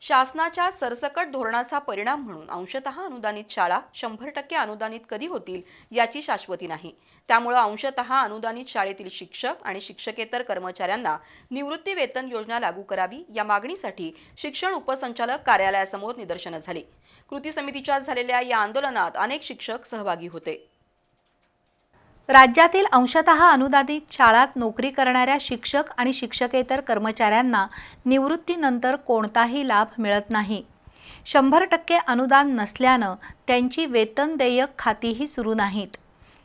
शासनाच्या सरसकट धोरणाचा परिणाम म्हणून अंशतः अनुदानित शाळा शंभर टक्के अनुदानित कधी होतील याची शाश्वती नाही. त्यामुळं अंशतः अनुदानित शाळेतील शिक्षक आणि शिक्षकेतर कर्मचाऱ्यांना निवृत्ती वेतन योजना लागू करावी या मागणीसाठी शिक्षण उपसंचालक कार्यालयासमोर निदर्शनं झाली. कृती समितीच्या झालेल्या या आंदोलनात अनेक शिक्षक सहभागी होते. राज्यातील अंशतः अनुदानित शाळात नोकरी करणाऱ्या शिक्षक आणि शिक्षकेतर कर्मचाऱ्यांना निवृत्तीनंतर कोणताही लाभ मिळत नाही. शंभर टक्के अनुदान नसल्यानं त्यांची वेतन देयक खातीही सुरू नाहीत.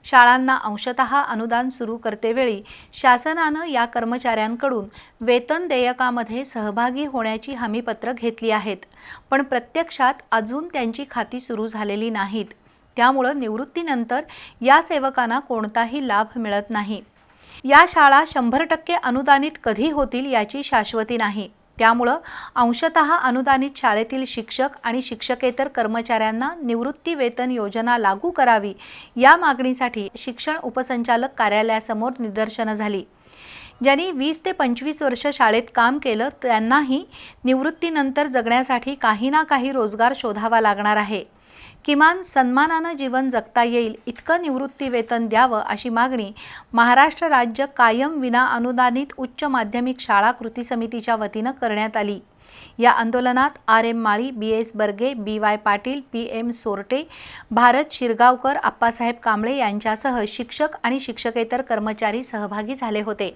शाळांना अंशतः अनुदान सुरू करतेवेळी शासनानं या कर्मचाऱ्यांकडून वेतन देयकामध्ये सहभागी होण्याची हमीपत्र घेतली आहेत पण प्रत्यक्षात अजून त्यांची खाती सुरू झालेली नाहीत. त्यामुळं निवृत्तीनंतर या सेवकांना कोणताही लाभ मिळत नाही. या शाळा शंभर टक्के अनुदानित कधी होतील याची शाश्वती नाही. त्यामुळं अंशतः अनुदानित शाळेतील शिक्षक आणि शिक्षकेतर कर्मचाऱ्यांना निवृत्ती वेतन योजना लागू करावी या मागणीसाठी शिक्षण उपसंचालक कार्यालयासमोर निदर्शनं झाली. ज्यांनी वीस ते पंचवीस वर्ष शाळेत काम केलं त्यांनाही निवृत्तीनंतर जगण्यासाठी काही ना काही रोजगार शोधावा लागणार आहे. किमान सन्मानानं जीवन जगता येईल इतकं निवृत्ती वेतन द्यावं अशी मागणी महाराष्ट्र राज्य कायम विना अनुदानित उच्च माध्यमिक शाळा कृती समितीच्या वतीनं करण्यात आली. या आंदोलनात R M Mali B S Barge B Y Patil P M Sorte Bharat Shirgaonkar Appasaheb Kamble यांच्यासह शिक्षक आणि शिक्षकेतर कर्मचारी सहभागी झाले होते.